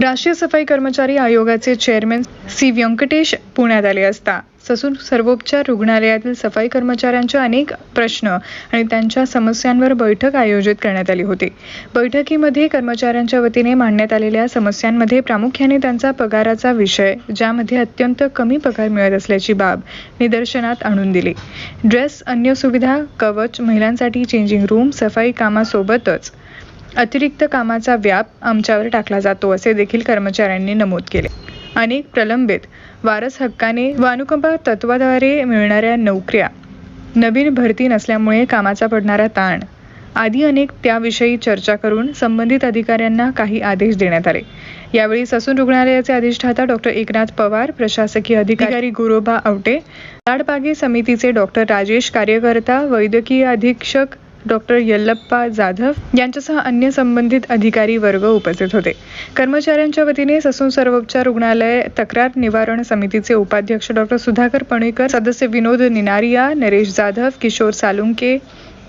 राष्ट्रीय सफाई कर्मचारी आयोगाचे चेअरमॅन सी. व्यंकटेश पुण्यात आले असता. ससून सर्वोपचार रुग्णालयातील सफाई कर्मचाऱ्यांच्या अनेक प्रश्न आणि त्यांच्या समस्यांवर बैठक आयोजित करण्यात आली होती. बैठकीमध्ये कर्मचाऱ्यांच्या वतीने मांडण्यात आलेल्या समस्यांमध्ये प्रामुख्याने त्यांचा पगाराचा विषय ज्यामध्ये अत्यंत कमी पगार मिळत असल्याची बाब निदर्शनात आणून दिली. ड्रेस अन्य सुविधा कवच महिलांसाठी चेंजिंग रूम सफाई कामासोबतच अतिरिक्त कामाचा व्याप आमच्यावर टाकला जातो असे देखील कर्मचाऱ्यांनी नमूद केले. अनेक प्रलंबित वारस हक्काने वानुकंपा तत्वाद्वारे मिळणाऱ्या नोकऱ्या नवीन भरती नसल्यामुळे कामाचा पडणारा ताण आदी अनेक त्याविषयी चर्चा करून संबंधित अधिकाऱ्यांना काही आदेश देण्यात आले. यावेळी ससून रुग्णालयाचे अधिष्ठाता डॉक्टर एकनाथ पवार प्रशासकीय अधिकारी गुरोबा आवटे लाडबागे समितीचे डॉक्टर राजेश कार्यकर्ता वैद्यकीय अधीक्षक डॉक्टर यल्लप्पा जाधव यांच्यासह अन्य संबंधित अधिकारी वर्ग उपस्थित होते. कर्मचाऱ्यांच्या वतीने ससून सर्वोपचार रुग्णालय तक्रार निवारण समितीचे उपाध्यक्ष डॉक्टर सुधाकर पणेकर सदस्य विनोद निनारिया नरेश जाधव किशोर सालुंके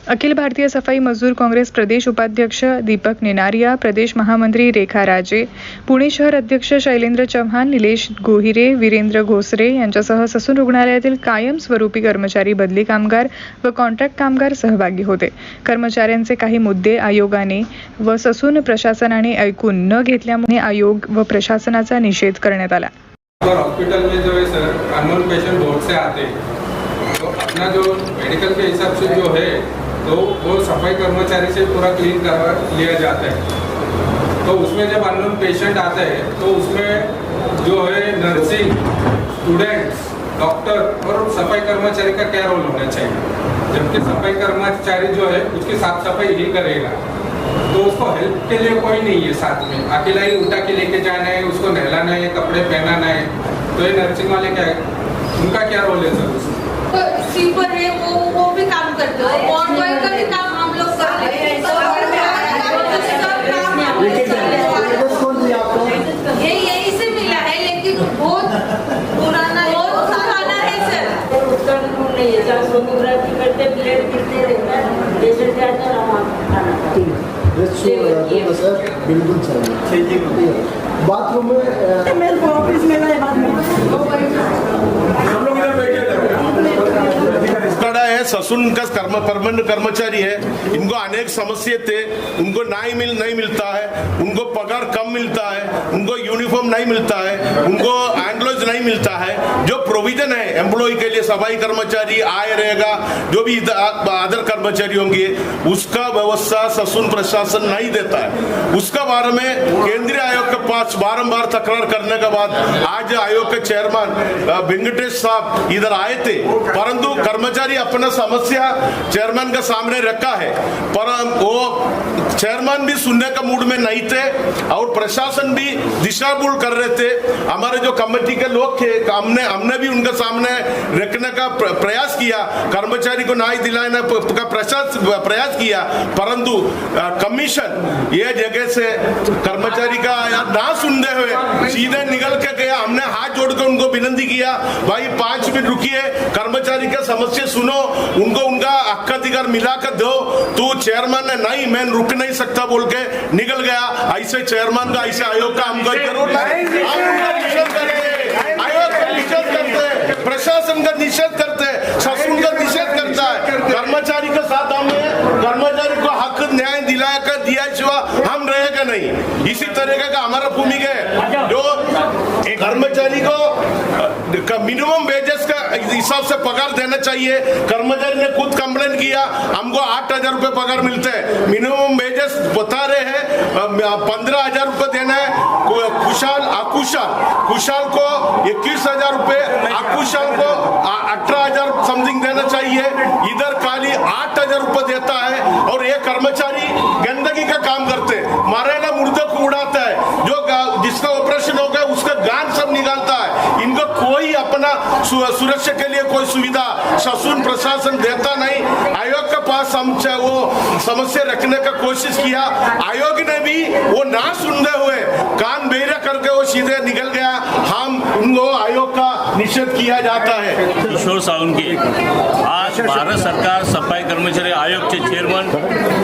अखिल भारतीय सफाई मजदूर काँग्रेस प्रदेश उपाध्यक्ष दीपक निनारिया प्रदेश महामंत्री रेखा राजे पुणे शहर अध्यक्ष शैलेंद्र चव्हाण निलेश गोहिरे वीरेंद्र घोसरे यांच्यासह ससून रुग्णालयातील कायमस्वरूपी कर्मचारी बदली कामगार व कॉन्ट्रॅक्ट कामगार सहभागी होते. कर्मचाऱ्यांचे काही मुद्दे आयोगाने व ससून प्रशासनाने ऐकून न घेतल्यामुळे आयोग व प्रशासनाचा निषेध करण्यात आला. हॉस्पिटल में जो है सर अननोन पेशेंट बहुत से आते हैं तो अपना जो मेडिकल के हिसाब से जो है तो वो सफाई कर्मचारी से पूरा क्लीन करवा लिया जाता है। तो उसमें जब अननोन पेशेंट आता है तो उसमें जो है नर्सिंग स्टूडेंट्स डॉक्टर और सफाई कर्मचारी का क्या रोल होना चाहिए? जबकि सफाई कर्मचारी जो है उसकी साफ सफाई ही करेगा। तो उसको हेल्प के लिए कोई नहीं है साथ में। अकेला ही उठा के लेके जाना है उसको नहलाना है कपड़े पहनाना है। तो ये नर्सिंग वाले क्या है? उनका क्या रोल है सर उसमें स्वीपर है वो वो भी काम करते हो। वार्ड बॉय का भी काम हम लोग हैं। लोग करते हैं। ये यहीं से मिला है लेकिन बहुत पुराना बहुत पुराना है सर उसका भी खून नहीं है जब सोनोग्राफी करते ब्लड गिरते रहता है पेशेंट जाता है। बिल्कुल चाहिए बाथरूम में मेरे को ऑफिस में गए है ससुन का कर्म परमानेंट कर्मचारी है। इनको अनेक समस्या थे, उनको नहीं मिल, नहीं मिलता है। उनको पगार कम मिलता है, उनको यूनिफॉर्म नहीं मिलता है, उनको एंग्लोज नहीं मिलता है। जो प्रोविज़न है एम्प्लॉय के लिए, सफ़ाई कर्मचारी, आय रहेगा, जो भी अदर कर्मचारी होंगे, उसका व्यवस्था ससुन प्रशासन नहीं देता है। उसका बारे में केंद्रीय आयोग के पास बारंबार तकरार करने के बाद, आज आयोग के चेयरमैन वेंकटेश साहब इधर आए थे, परंतु कर्मचारी अपना समस्या चेयरमैन के सामने रखा है, पर वो चेयरमैन भी सुनने का मूड में नहीं थे और प्रशासन भी दिशा भूल कर रहे थे। हमारे जो कमेटी के लोग थे, हमने हमने भी उनके सामने रखने का प्रयास किया, कर्मचारी को न्याय दिलाने का प्रयास किया, परंतु कमीशन ये जगह से कर्मचारी का यार ना सुनते हुए सीधे निकल के गया। हमने हाथ जोड़कर उनको विनंती किया भाई पाँच मिनट रुकिए कर्मचारी का समस्या सुनो उनको उनका हक अधिकार मिला कर दो। तू चेयरमैन ने नहीं मैं रुक नहीं सकता बोल के निकल गया। ऐसे चेयरमैन का ऐसे आयोग का हम कोई ज़रूर आयोग का निषेध करते प्रशासन का निषेध करते शासन का निषेध करता है। कर्मचारी के साथ हमें कर्मचारी को न्याय दिलाकर दिया सिवा हम रहेगा नहीं। इसी तरीके का हमारा भूमिका है। जो कर्मचारी को मिनिमम वेजेस का हिसाब से पगार देना चाहिए। कर्मचारी ने खुद कंप्लेन किया, हमको आठ हज़ार रुपए पगार मिलते हैं। मिनिमम वेजेस बता पंद्रह हज़ार रूपए देना है। कुशाल अकुशाल कुशाल। को इक्कीस हज़ार रूपए अकुशाल को अठारह हज़ार समथिंग देना चाहिए। इधर खाली आठ हज़ार रुपए देता है और ये कर्मचारी गंदगी का काम करते हैं। ना मुर्दे को उड़ाता है। जो जिसका ऑपरेशन हो गया, उसका गान सब निकालता है। इनको कोई अपना सुरक्षा के लिए कोई सुविधा शासन प्रशासन देता समस्या रखने का कोशिश किया। आयोग ने भी वो ना सुनते हुए कान बेरा करके वो सीधे निकल गया। हम उनको आयोग का निषेध किया जाता है। किशोर सावंके आज भारत सरकार सफाई कर्मचारी आयोगचे चेअरमन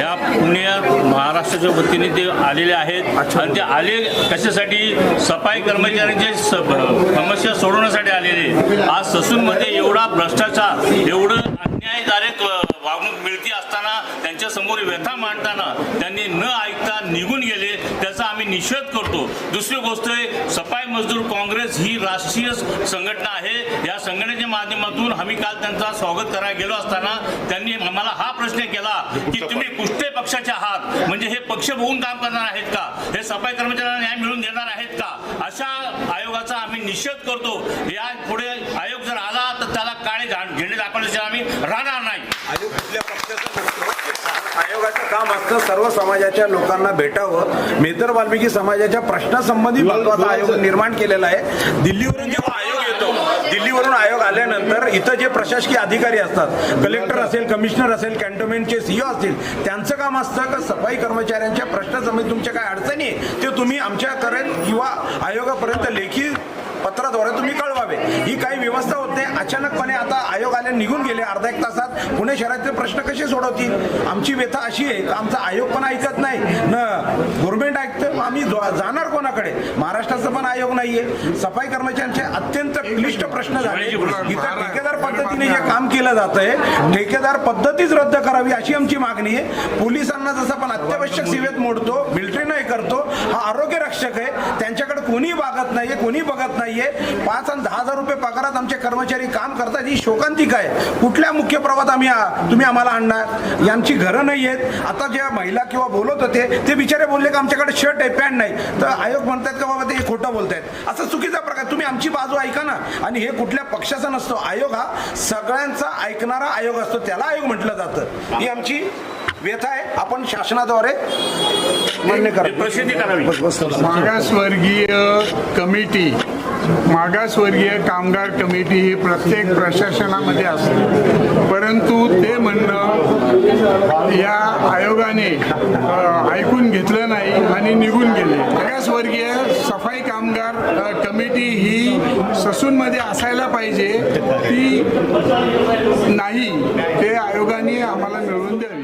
या पुण्यात महाराष्ट्राच्या वतीने ते आलेले आहेत. आणि ते आले कशासाठी? सफाई कर्मचाऱ्यांचे समस्या सोडवण्यासाठी आलेले. आज ससूनमध्ये एवढा भ्रष्टाचार एवढं अन्यायकारक अ, वागणूक मिळती असताना त्यांच्यासमोर व्यथा मांडताना त्यांनी न ऐकता निघून गेले त्याचा आम्ही निषेध करतो. दुसरी गोष्ट आहे सफाई मजदूर काँग्रेस ही राष्ट्रीय संघटना आहे. या संघटनेच्या माध्यमातून आम्ही काल त्यांचा स्वागत करायला गेलो असताना त्यांनी आम्हाला हा प्रश्न केला की तुम्ही कुठले पक्षाचे आहात? म्हणजे हे पक्ष बघून काम करणार आहेत का? हे सफाई कर्मचाऱ्यांना न्याय मिळवून देणार आहेत का? अशा आयोगाचा आम्ही निषेध करतो. या पुढे आयोग जर आला तर त्याला काळे झेंडे दाखवल्याशिवाय आम्ही राहणार नाही आयोग कुठल्या पक्षाचं नसतं आयोगाचं काम असतं सर्व समाजाच्या लोकांना भेटावं. मेहतर वाल्मिकी समाजाच्या प्रश्नासंबंधी महत्त्वाचा आयोग निर्माण केलेला आहे. दिल्लीवरून जेव्हा आयोग येतो दिल्लीवरून आयोग आल्यानंतर इथं जे प्रशासकीय अधिकारी असतात कलेक्टर असेल कमिशनर असेल कॅन्टोन्मेंटचे सीओ असतील त्यांचं काम असतं का सफाई कर्मचाऱ्यांच्या प्रश्नासंबंधी तुमच्या काय अडचणी आहे, ते तुम्ही आमच्याकडे किंवा आयोगापर्यंत लेखी पत्राद्वारे तुम्ही कळवावे. ही काही व्यवस्था होत. नाही अचानकपणे आता आयोग आले निघून गेले अर्धा एक तासात. पुणे शहराचे प्रश्न कसे सोडवतील? आमची व्यथा अशी आहे आमचा आयोग पण ऐकत नाही? न गव्हर्नमेंट ऐकतं आम्ही जाणार कोणाकडे? महाराष्ट्राचा पण आयोग नाहीये. सफाई कर्मचाऱ्यांचे अत्यंत क्लिष्ट प्रश्न झाले. इथं ठेकेदार पद्धतीने जे काम केलं जात आहे ठेकेदार पद्धतीच रद्द करावी अशी आमची मागणी आहे. पोलिसांना जसं आपण अत्यावश्यक सेवेत मोडतो मिलिटरी नाही करतो हा आरोग्य रक्षक आहे. त्यांच्याकडे कोणी बघत नाहीये कोणी बघत नाहीये. पाच आणि दहा हजार रुपये पगारात आमचे कर्मचारी काम करतात. ही शोकांतिका आहे. कुठल्या मुख्य प्रवाहात आम्ही आ- तुम्ही आम्हाला आणणार? यांची घरं नाही आहेत आता ज्या महिला किंवा बोलत होते ते बिचारे बोलले की आमच्याकडे शर्ट आहे पॅन्ट नाही. तर आयोग म्हणतात का बाबा ते खोटं बोलतायत. असं चुकीचा प्रकार तुम्ही आमची बाजू ऐका ना. आणि हे कुठल्या पक्षाचा नसतो. आयोग हा सगळ्यांचा ऐकणारा आयोग असतो. त्याला आयोग म्हटलं जातं. ही आमची व्यथा आहे. आपण शासनाद्वारे मान्य करा. प्रसिद्धी करावी. मागासवर्गीय कमिटी मागासवर्गीय कामगार कमिटी ही प्रत्येक प्रशासनामध्ये असते. परंतु ते म्हणणं या आयोगाने ऐकून घेतलं नाही आणि निघून गेले. मागासवर्गीय सफाई कामगार कमिटी ही ससूनमध्ये असायला पाहिजे. ती नाही. ते आयोगाने आम्हाला मिळवून द्यावी.